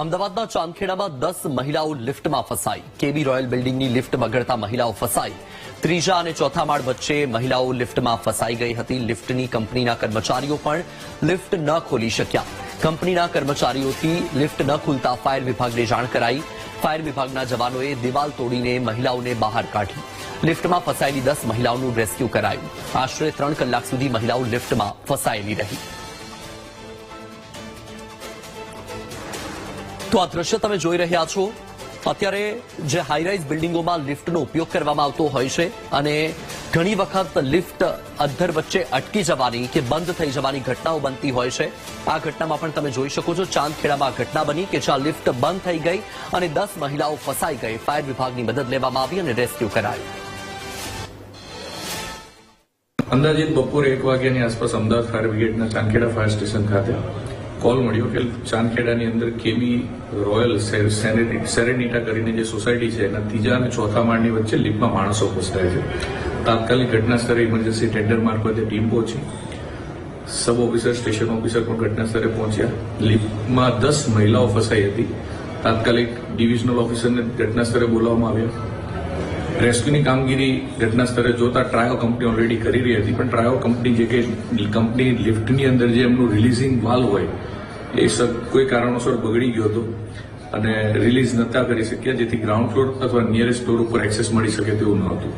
અમદાવાદના ચાંદખેડામાં દસ મહિલાઓ લિફ્ટમાં ફસાઈ. કેબી રોયલ બિલ્ડિંગની લિફ્ટ બગડતા મહિલાઓ ફસાઈ. ત્રીજા અને ચોથા માળ વચ્ચે મહિલાઓ લિફ્ટમાં ફસાઈ ગઈ હતી. લિફ્ટની કંપનીના કર્મચારીઓ પણ લિફ્ટ ન ખોલી શક્યા. કંપનીના કર્મચારીઓથી લિફ્ટ ન ખુલતા ફાયર વિભાગને જાણ કરાઈ. ફાયર વિભાગના જવાનોએ દિવાલ તોડીને મહિલાઓને બહાર કાઢી. લિફ્ટમાં ફસાયેલી દસ મહિલાઓનું રેસ્ક્યુ કરાયું. આશરે ત્રણ કલાક સુધી મહિલાઓ લિફ્ટમાં ફસાયેલી રહી. તો આ દ્રશ્ય તમે જોઈ રહ્યા છો. અત્યારે જે હાઈરાઇઝ બિલ્ડિંગોમાં લિફ્ટનો ઉપયોગ કરવામાં આવતો હોય છે અને ઘણી વખત લિફ્ટ અધ્ધર વચ્ચે અટકી જવાની કે બંધ થઈ જવાની ઘટનાઓ બનતી હોય છે. આ ઘટનામાં પણ તમે જોઈ શકો છો ચાંદખેડામાં ઘટના બની કે જ્યાં લિફ્ટ બંધ થઈ ગઈ અને દસ મહિલાઓ ફસાઈ ગઈ. ફાયર વિભાગની મદદ લેવામાં આવી અને રેસ્ક્યુ કરાયું. અંદાજિત બપોરે એક વાગ્યાની આસપાસ અમદાવાદ ફાયર બ્રિગેડના ચાંખેડા ફાયર સ્ટેશન ખાતે કોલ મળ્યો કે ચાંદખેડાની અંદર કેમી રોયલ સેરેનિટા કરીને જે સોસાયટી છે, એના ત્રીજા અને ચોથા માળની વચ્ચે લિફ્ટમાં માણસો ફસાયા છે. તાત્કાલિક ઘટના સ્થળે ઇમરજન્સી ટેન્ડર મારફતે ટીમ પહોંચી. સબ ઓફિસર સ્ટેશન ઓફિસર પણ ઘટના સ્થળે પહોંચ્યા. લિફ્ટમાં દસ મહિલાઓ ફસાઈ હતી. તાત્કાલિક ડિવિઝનલ ઓફિસરને ઘટના સ્થળે બોલાવવામાં આવ્યા. રેસ્ક્યુની કામગીરી ઘટના સ્થળે જોતા ટ્રાયો કંપની ઓલરેડી કરી રહી હતી. પણ ટ્રાયો કંપની જે કે કંપની લિફ્ટની અંદર જે એમનું રિલીઝિંગ વાલ હોય, એ કોઈ કારણોસર બગડી ગયો હતો અને રિલીઝ નતા કરી શક્યા, જેથી ગ્રાઉન્ડ ફ્લોર અથવા નિયરેસ્ટ ફ્લોર ઉપર એક્સેસ મળી શકે તેવું ન હતું.